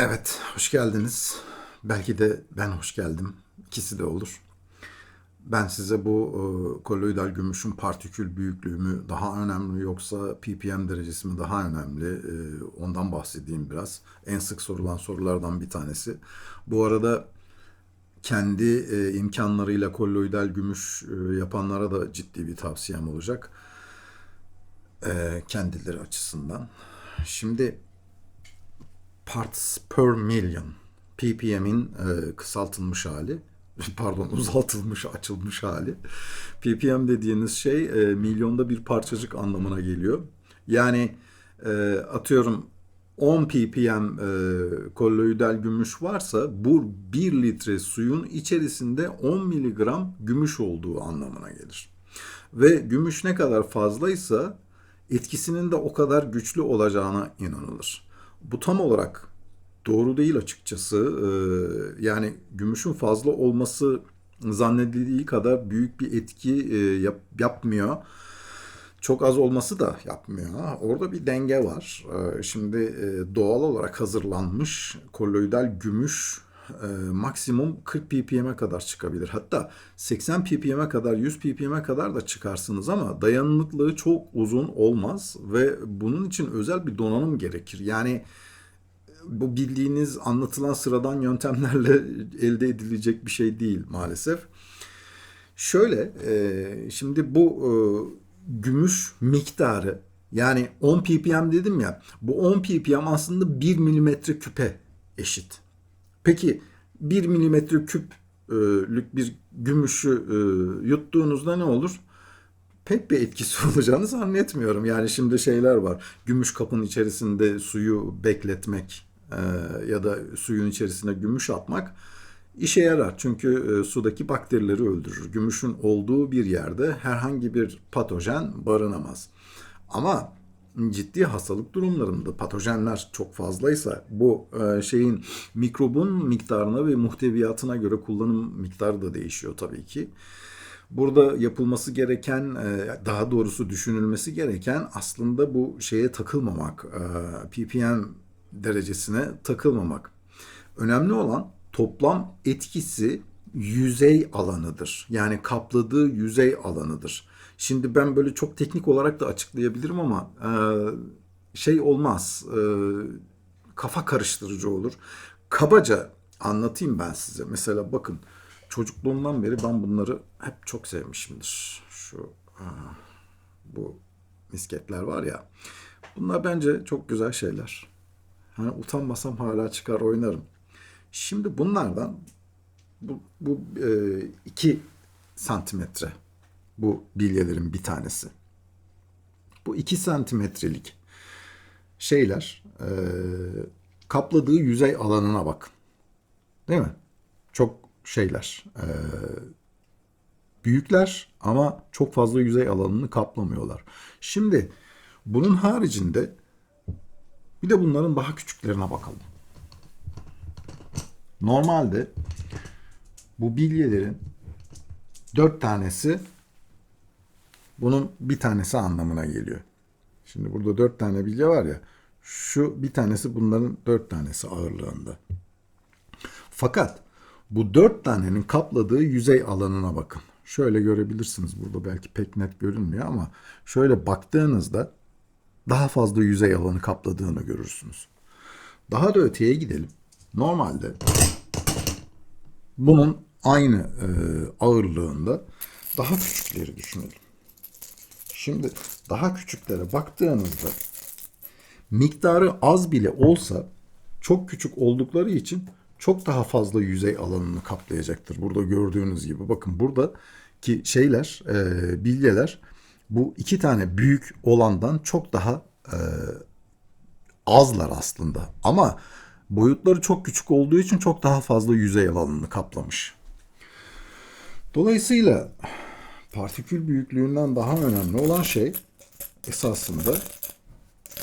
Evet, hoş geldiniz. Belki de ben hoş geldim. İkisi de olur. Ben size bu e, koloidal gümüşün partikül büyüklüğü mü daha önemli yoksa ppm derecesi mi daha önemli e, ondan bahsedeyim biraz. En sık sorulan sorulardan bir tanesi. Bu arada kendi e, imkanlarıyla koloidal gümüş e, yapanlara da ciddi bir tavsiyem olacak. E, kendileri açısından. Şimdi parts per million. ppm'in e, kısaltılmış hali. Pardon uzaltılmış, açılmış hali. ppm dediğiniz şey e, milyonda bir parçacık anlamına geliyor. Yani e, atıyorum 10 ppm e, kolloidal gümüş varsa bu 1 litre suyun içerisinde 10 miligram gümüş olduğu anlamına gelir. Ve gümüş ne kadar fazlaysa etkisinin de o kadar güçlü olacağına inanılır. Bu tam olarak doğru değil açıkçası. Ee, yani gümüşün fazla olması zannedildiği kadar büyük bir etki e, yap, yapmıyor. Çok az olması da yapmıyor. Orada bir denge var. Ee, şimdi e, doğal olarak hazırlanmış kolloidal gümüş e, maksimum 40 ppm'e kadar çıkabilir. Hatta 80 ppm'e kadar 100 ppm'e kadar da çıkarsınız ama dayanıklılığı çok uzun olmaz ve bunun için özel bir donanım gerekir. Yani bu bildiğiniz anlatılan sıradan yöntemlerle elde edilecek bir şey değil maalesef. Şöyle, e, şimdi bu e, gümüş miktarı yani 10 ppm dedim ya, bu 10 ppm aslında 1 milimetre küpe eşit. Peki 1 milimetre küplük bir gümüşü e, yuttuğunuzda ne olur? pek bir etkisi olacağını zannetmiyorum. Yani şimdi şeyler var. Gümüş kapın içerisinde suyu bekletmek e, ya da suyun içerisine gümüş atmak işe yarar. Çünkü e, sudaki bakterileri öldürür. Gümüşün olduğu bir yerde herhangi bir patojen barınamaz. Ama ciddi hastalık durumlarında patojenler çok fazlaysa bu e, şeyin mikrobun miktarına ve muhteviyatına göre kullanım miktarı da değişiyor tabii ki. Burada yapılması gereken, daha doğrusu düşünülmesi gereken aslında bu şeye takılmamak, ppm derecesine takılmamak. Önemli olan toplam etkisi yüzey alanıdır. Yani kapladığı yüzey alanıdır. Şimdi ben böyle çok teknik olarak da açıklayabilirim ama e, şey olmaz. E, kafa karıştırıcı olur. Kabaca anlatayım ben size. Mesela bakın çocukluğumdan beri ben bunları hep çok sevmişimdir. Şu bu misketler var ya. Bunlar bence çok güzel şeyler. Hani utanmasam hala çıkar oynarım. Şimdi bunlardan bu, bu e, iki santimetre bu bilyelerin bir tanesi. Bu iki santimetrelik şeyler e, kapladığı yüzey alanına bakın. Değil mi? Çok şeyler. E, büyükler ama çok fazla yüzey alanını kaplamıyorlar. Şimdi bunun haricinde bir de bunların daha küçüklerine bakalım. Normalde bu bilyelerin dört tanesi bunun bir tanesi anlamına geliyor. Şimdi burada dört tane bilye var ya şu bir tanesi bunların dört tanesi ağırlığında. Fakat bu dört tanenin kapladığı yüzey alanına bakın. Şöyle görebilirsiniz burada belki pek net görünmüyor ama şöyle baktığınızda daha fazla yüzey alanı kapladığını görürsünüz. Daha da öteye gidelim. Normalde bunun aynı e, ağırlığında daha küçükleri düşünelim. Şimdi daha küçüklere baktığınızda miktarı az bile olsa çok küçük oldukları için çok daha fazla yüzey alanını kaplayacaktır. Burada gördüğünüz gibi bakın burada ki şeyler e, bilyeler bu iki tane büyük olandan çok daha e, azlar aslında. Ama boyutları çok küçük olduğu için çok daha fazla yüzey alanını kaplamış. Dolayısıyla partikül büyüklüğünden daha önemli olan şey esasında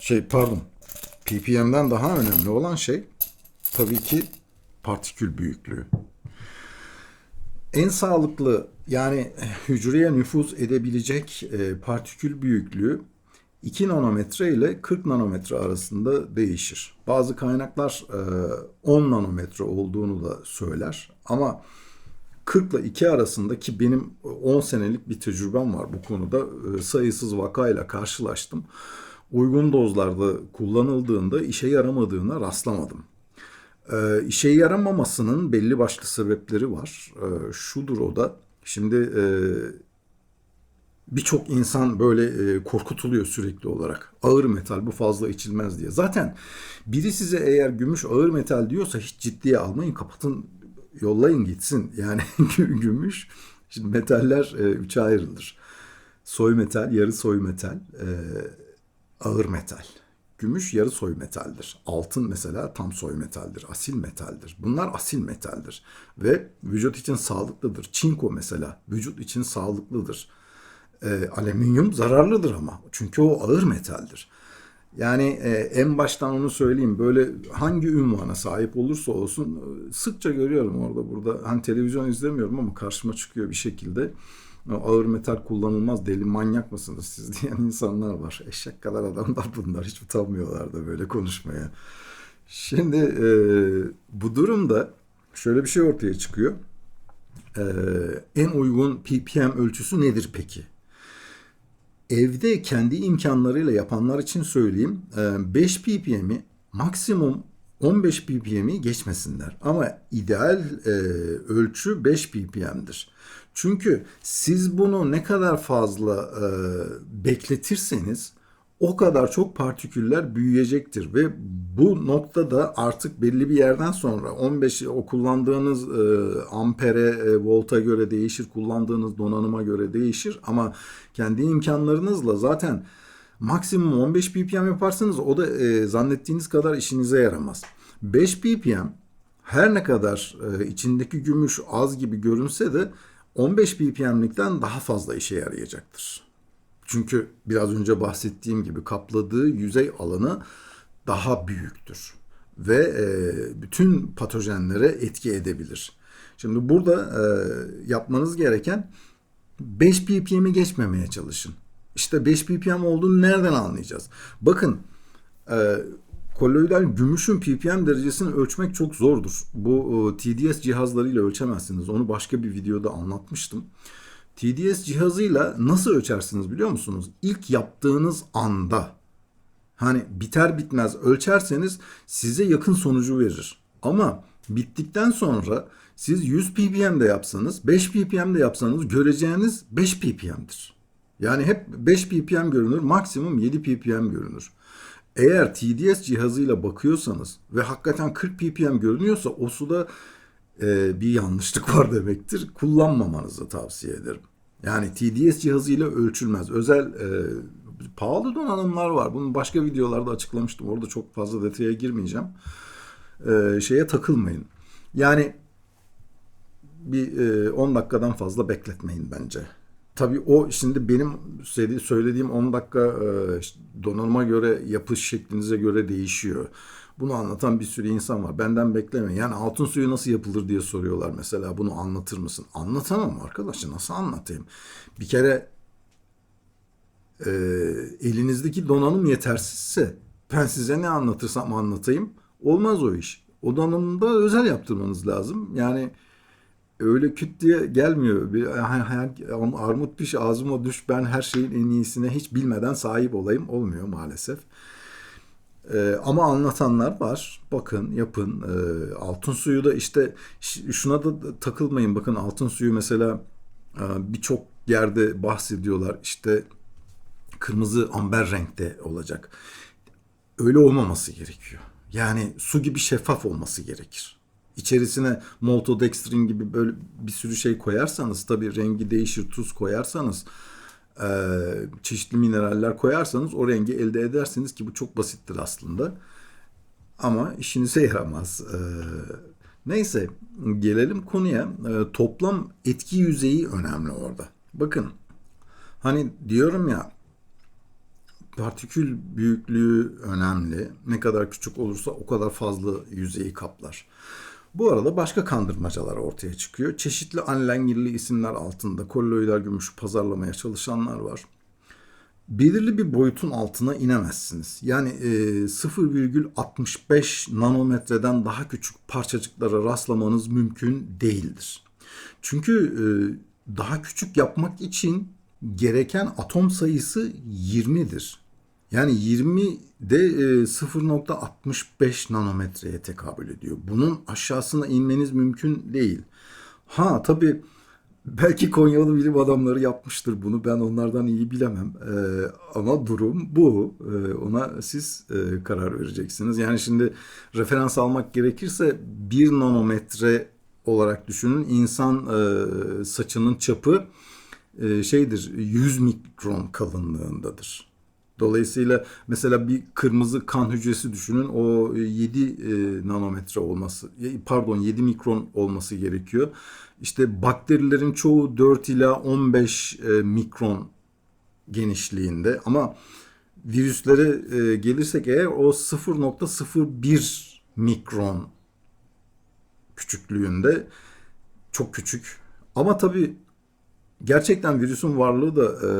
şey pardon ppm'den daha önemli olan şey tabii ki partikül büyüklüğü. En sağlıklı yani hücreye nüfuz edebilecek e, partikül büyüklüğü 2 nanometre ile 40 nanometre arasında değişir. Bazı kaynaklar e, 10 nanometre olduğunu da söyler ama 40 ile 2 arasında ki benim 10 senelik bir tecrübem var bu konuda e, sayısız vakayla karşılaştım. Uygun dozlarda kullanıldığında işe yaramadığına rastlamadım. E, işe yaramamasının belli başlı sebepleri var. E, şudur o da. Şimdi e, birçok insan böyle e, korkutuluyor sürekli olarak. Ağır metal bu fazla içilmez diye. Zaten biri size eğer gümüş ağır metal diyorsa hiç ciddiye almayın. Kapatın yollayın gitsin. Yani gümüş şimdi metaller e, üçe ayrılır. Soy metal, yarı soy metal, e, ağır metal. Gümüş yarı soy metaldir. Altın mesela tam soy metaldir. Asil metaldir. Bunlar asil metaldir. Ve vücut için sağlıklıdır. Çinko mesela vücut için sağlıklıdır. E, alüminyum zararlıdır ama. Çünkü o ağır metaldir. Yani e, en baştan onu söyleyeyim. Böyle hangi ünvana sahip olursa olsun e, sıkça görüyorum orada burada. Hani televizyon izlemiyorum ama karşıma çıkıyor bir şekilde. Ağır metal kullanılmaz deli manyak mısınız siz diyen insanlar var. Eşek kadar adamlar bunlar. Hiç utanmıyorlar da böyle konuşmaya. Şimdi e, bu durumda şöyle bir şey ortaya çıkıyor. E, en uygun ppm ölçüsü nedir peki? Evde kendi imkanlarıyla yapanlar için söyleyeyim 5 ppm'i maksimum 15 ppm'i geçmesinler. Ama ideal e, ölçü 5 ppm'dir. Çünkü siz bunu ne kadar fazla e, bekletirseniz o kadar çok partiküller büyüyecektir ve bu noktada artık belli bir yerden sonra 15 o kullandığınız e, ampere, e, volta göre değişir, kullandığınız donanıma göre değişir ama kendi imkanlarınızla zaten maksimum 15 ppm yaparsanız o da e, zannettiğiniz kadar işinize yaramaz. 5 ppm her ne kadar e, içindeki gümüş az gibi görünse de 15 ppm'likten daha fazla işe yarayacaktır. Çünkü biraz önce bahsettiğim gibi kapladığı yüzey alanı daha büyüktür ve e, bütün patojenlere etki edebilir. Şimdi burada e, yapmanız gereken 5 ppm'i geçmemeye çalışın. İşte 5 ppm olduğunu nereden anlayacağız? Bakın e, kolloidal gümüşün ppm derecesini ölçmek çok zordur. Bu TDS cihazlarıyla ölçemezsiniz. Onu başka bir videoda anlatmıştım. TDS cihazıyla nasıl ölçersiniz biliyor musunuz? İlk yaptığınız anda hani biter bitmez ölçerseniz size yakın sonucu verir. Ama bittikten sonra siz 100 ppm de yapsanız 5 ppm de yapsanız göreceğiniz 5 ppm'dir. Yani hep 5 ppm görünür maksimum 7 ppm görünür. Eğer TDS cihazıyla bakıyorsanız ve hakikaten 40 ppm görünüyorsa o suda e, bir yanlışlık var demektir. Kullanmamanızı tavsiye ederim. Yani TDS cihazıyla ölçülmez. Özel e, pahalı donanımlar var. Bunu başka videolarda açıklamıştım. Orada çok fazla detaya girmeyeceğim. E, şeye takılmayın. Yani bir e, 10 dakikadan fazla bekletmeyin bence. Tabii o şimdi benim söylediğim 10 dakika e, donanıma göre yapış şeklinize göre değişiyor. Bunu anlatan bir sürü insan var. Benden bekleme. Yani altın suyu nasıl yapılır diye soruyorlar mesela. Bunu anlatır mısın? Anlatamam arkadaşlar. Nasıl anlatayım? Bir kere e, elinizdeki donanım yetersizse ben size ne anlatırsam anlatayım olmaz o iş. O donanımda özel yaptırmanız lazım. Yani öyle küt diye gelmiyor. Bir, armut piş ağzıma düş ben her şeyin en iyisine hiç bilmeden sahip olayım olmuyor maalesef. Ee, ama anlatanlar var. Bakın yapın. Ee, altın suyu da işte şuna da takılmayın. Bakın altın suyu mesela e, birçok yerde bahsediyorlar. İşte kırmızı amber renkte olacak. Öyle olmaması gerekiyor. Yani su gibi şeffaf olması gerekir. İçerisine maltodextrin gibi böyle bir sürü şey koyarsanız tabii rengi değişir tuz koyarsanız e, çeşitli mineraller koyarsanız o rengi elde edersiniz ki bu çok basittir aslında. Ama işinize yaramaz. Neyse gelelim konuya. Toplam etki yüzeyi önemli orada. Bakın hani diyorum ya partikül büyüklüğü önemli. Ne kadar küçük olursa o kadar fazla yüzeyi kaplar. Bu arada başka kandırmacalar ortaya çıkıyor. Çeşitli anlengirli isimler altında kolloidal gümüşü pazarlamaya çalışanlar var. belirli bir boyutun altına inemezsiniz. Yani e, 0,65 nanometreden daha küçük parçacıklara rastlamanız mümkün değildir. Çünkü e, daha küçük yapmak için gereken atom sayısı 20'dir. Yani 20 de e, 0.65 nanometreye tekabül ediyor. Bunun aşağısına inmeniz mümkün değil. Ha tabii belki Konyalı bilim adamları yapmıştır bunu. Ben onlardan iyi bilemem. E, ama durum bu. E, ona siz e, karar vereceksiniz. Yani şimdi referans almak gerekirse 1 nanometre olarak düşünün. İnsan e, saçının çapı e, şeydir 100 mikron kalınlığındadır. Dolayısıyla mesela bir kırmızı kan hücresi düşünün. O 7 e, nanometre olması, pardon 7 mikron olması gerekiyor. İşte bakterilerin çoğu 4 ila 15 e, mikron genişliğinde ama virüslere e, gelirsek eğer o 0.01 mikron küçüklüğünde çok küçük. Ama tabii gerçekten virüsün varlığı da e,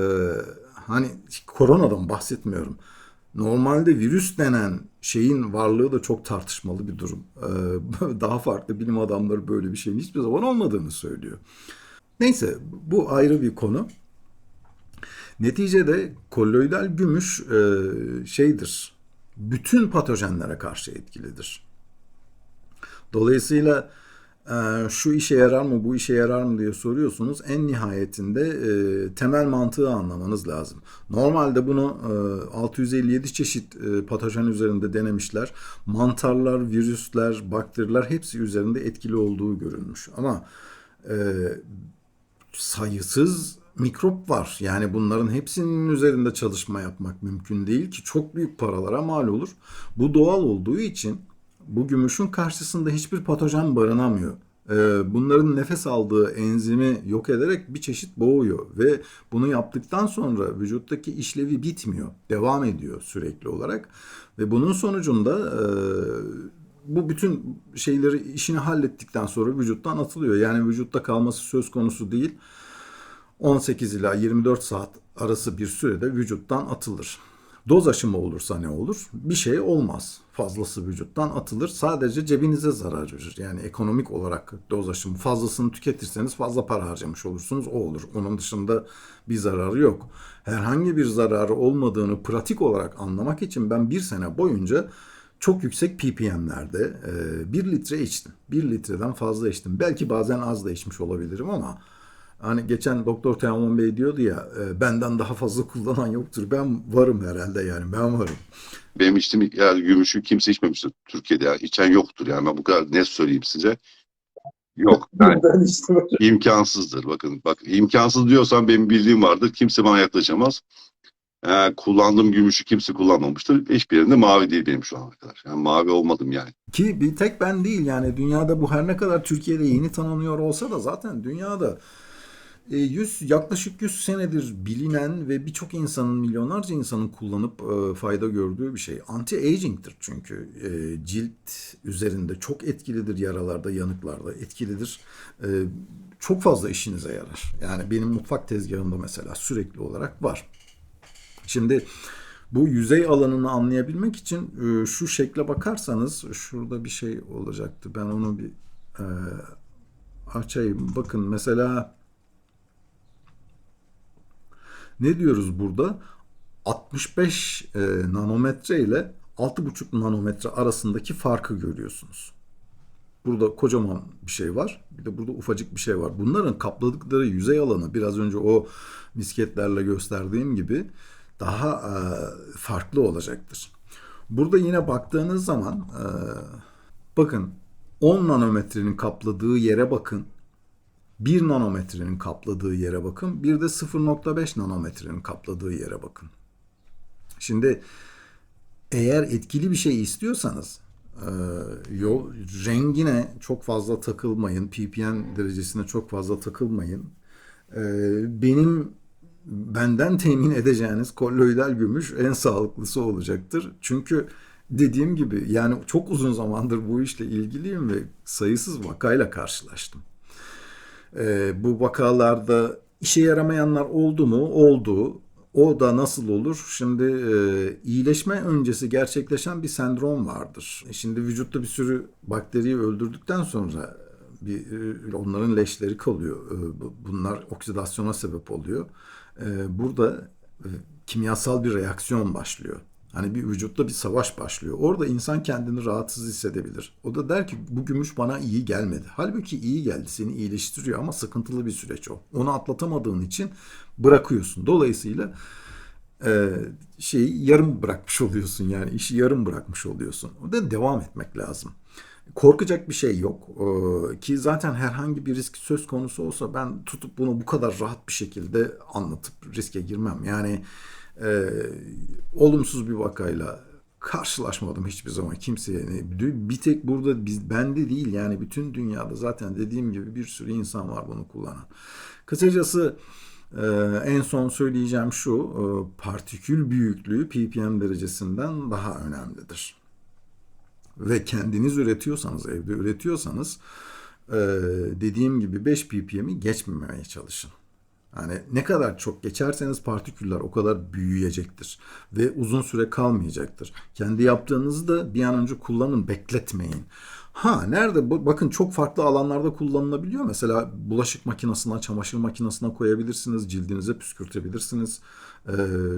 hani koronadan bahsetmiyorum. Normalde virüs denen şeyin varlığı da çok tartışmalı bir durum. E, daha farklı bilim adamları böyle bir şeyin hiçbir zaman olmadığını söylüyor. Neyse bu ayrı bir konu. Neticede kolloidal gümüş e, şeydir. Bütün patojenlere karşı etkilidir. Dolayısıyla şu işe yarar mı bu işe yarar mı diye soruyorsunuz. En nihayetinde e, temel mantığı anlamanız lazım. Normalde bunu e, 657 çeşit e, patojen üzerinde denemişler. Mantarlar, virüsler, bakteriler hepsi üzerinde etkili olduğu görülmüş. Ama e, sayısız mikrop var. Yani bunların hepsinin üzerinde çalışma yapmak mümkün değil ki çok büyük paralara mal olur. Bu doğal olduğu için bu gümüşün karşısında hiçbir patojen barınamıyor. Ee, bunların nefes aldığı enzimi yok ederek bir çeşit boğuyor ve bunu yaptıktan sonra vücuttaki işlevi bitmiyor. Devam ediyor sürekli olarak ve bunun sonucunda e, bu bütün şeyleri işini hallettikten sonra vücuttan atılıyor. Yani vücutta kalması söz konusu değil. 18 ila 24 saat arası bir sürede vücuttan atılır. Doz aşımı olursa ne olur? Bir şey olmaz. Fazlası vücuttan atılır. Sadece cebinize zarar verir. Yani ekonomik olarak doz aşımı fazlasını tüketirseniz fazla para harcamış olursunuz. O olur. Onun dışında bir zararı yok. Herhangi bir zararı olmadığını pratik olarak anlamak için ben bir sene boyunca çok yüksek ppm'lerde e, bir litre içtim. Bir litreden fazla içtim. Belki bazen az da içmiş olabilirim ama Hani geçen Doktor Teoman Bey diyordu ya e, benden daha fazla kullanan yoktur. Ben varım herhalde yani ben varım. Benim içtiğim yani gümüşü kimse içmemiştir Türkiye'de. Yani. İçen yoktur yani. Ben bu kadar net söyleyeyim size. Yok. Yani Ben içtim imkansızdır. Bakın bak imkansız diyorsan benim bildiğim vardır. Kimse bana yaklaşamaz. Ee, kullandığım gümüşü kimse kullanmamıştır. Hiçbir yerinde mavi değil benim şu ana kadar. Yani mavi olmadım yani. Ki bir tek ben değil yani dünyada bu her ne kadar Türkiye'de yeni tanınıyor olsa da zaten dünyada 100 yaklaşık 100 senedir bilinen ve birçok insanın milyonlarca insanın kullanıp e, fayda gördüğü bir şey. Anti-aging'tir çünkü e, cilt üzerinde çok etkilidir yaralarda, yanıklarda etkilidir. E, çok fazla işinize yarar. Yani benim mutfak tezgahımda mesela sürekli olarak var. Şimdi bu yüzey alanını anlayabilmek için e, şu şekle bakarsanız şurada bir şey olacaktı. Ben onu bir e, açayım. Bakın mesela ne diyoruz burada? 65 e, nanometre ile 6,5 nanometre arasındaki farkı görüyorsunuz. Burada kocaman bir şey var. Bir de burada ufacık bir şey var. Bunların kapladıkları yüzey alanı biraz önce o misketlerle gösterdiğim gibi daha e, farklı olacaktır. Burada yine baktığınız zaman e, bakın 10 nanometrenin kapladığı yere bakın. 1 nanometrenin kapladığı yere bakın. Bir de 0.5 nanometrenin kapladığı yere bakın. Şimdi eğer etkili bir şey istiyorsanız e, yol rengine çok fazla takılmayın. ppm derecesine çok fazla takılmayın. E, benim benden temin edeceğiniz kolloidal gümüş en sağlıklısı olacaktır. Çünkü dediğim gibi yani çok uzun zamandır bu işle ilgiliyim ve sayısız vakayla karşılaştım. E, bu vakalarda işe yaramayanlar oldu mu? Oldu. O da nasıl olur? Şimdi e, iyileşme öncesi gerçekleşen bir sendrom vardır. E, Şimdi vücutta bir sürü bakteriyi öldürdükten sonra bir e, onların leşleri kalıyor. E, bu- Bunlar oksidasyona sebep oluyor. Burada kimyasal bir reaksiyon başlıyor. Hani bir vücutta bir savaş başlıyor. Orada insan kendini rahatsız hissedebilir. O da der ki bu gümüş bana iyi gelmedi. Halbuki iyi geldi. Seni iyileştiriyor ama sıkıntılı bir süreç o. Onu atlatamadığın için bırakıyorsun. Dolayısıyla e, şeyi yarım bırakmış oluyorsun yani işi yarım bırakmış oluyorsun. O da devam etmek lazım. Korkacak bir şey yok. Ee, ki zaten herhangi bir risk söz konusu olsa ben tutup bunu bu kadar rahat bir şekilde anlatıp riske girmem. Yani e, olumsuz bir vakayla karşılaşmadım hiçbir zaman kimseye. Bir tek burada biz bende değil yani bütün dünyada zaten dediğim gibi bir sürü insan var bunu kullanan. Kısacası ee, en son söyleyeceğim şu, e, partikül büyüklüğü ppm derecesinden daha önemlidir. Ve kendiniz üretiyorsanız, evde üretiyorsanız e, dediğim gibi 5 ppm'i geçmemeye çalışın. Yani ne kadar çok geçerseniz partiküller o kadar büyüyecektir ve uzun süre kalmayacaktır. Kendi yaptığınızı da bir an önce kullanın, bekletmeyin. Ha nerede? Bakın çok farklı alanlarda kullanılabiliyor. Mesela bulaşık makinesine, çamaşır makinesine koyabilirsiniz, cildinize püskürtebilirsiniz. Ee,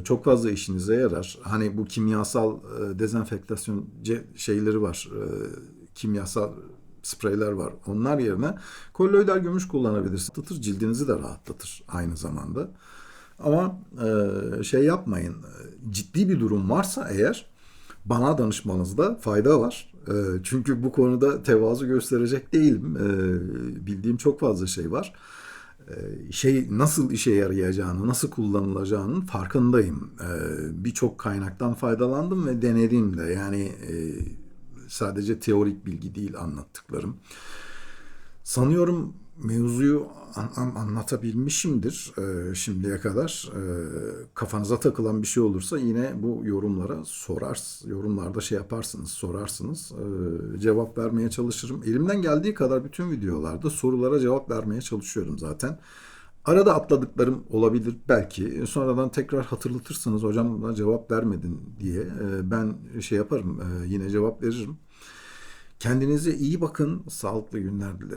çok fazla işinize yarar. Hani bu kimyasal e, dezenfektasyon şeyleri var. e, kimyasal spreyler var. Onlar yerine kolloidal gümüş kullanabilirsiniz. Rahatlatır, cildinizi de rahatlatır aynı zamanda. Ama e, şey yapmayın. e, Ciddi bir durum varsa eğer bana danışmanızda fayda var. E, çünkü bu konuda tevazu gösterecek değilim. E, bildiğim çok fazla şey var. E, şey nasıl işe yarayacağını, nasıl kullanılacağının farkındayım. E, Birçok kaynaktan faydalandım ve denedim de. Yani sadece teorik bilgi değil anlattıklarım. Sanıyorum mevzuyu an- an- anlatabilmişimdir e, şimdiye kadar. E, kafanıza takılan bir şey olursa yine bu yorumlara sorars, yorumlarda şey yaparsınız, sorarsınız. E, cevap vermeye çalışırım. Elimden geldiği kadar bütün videolarda sorulara cevap vermeye çalışıyorum zaten. Arada atladıklarım olabilir belki. Sonradan tekrar hatırlatırsınız hocam buna cevap vermedin diye. E, ben şey yaparım, e, yine cevap veririm. Kendinize iyi bakın, sağlıklı günler dilerim.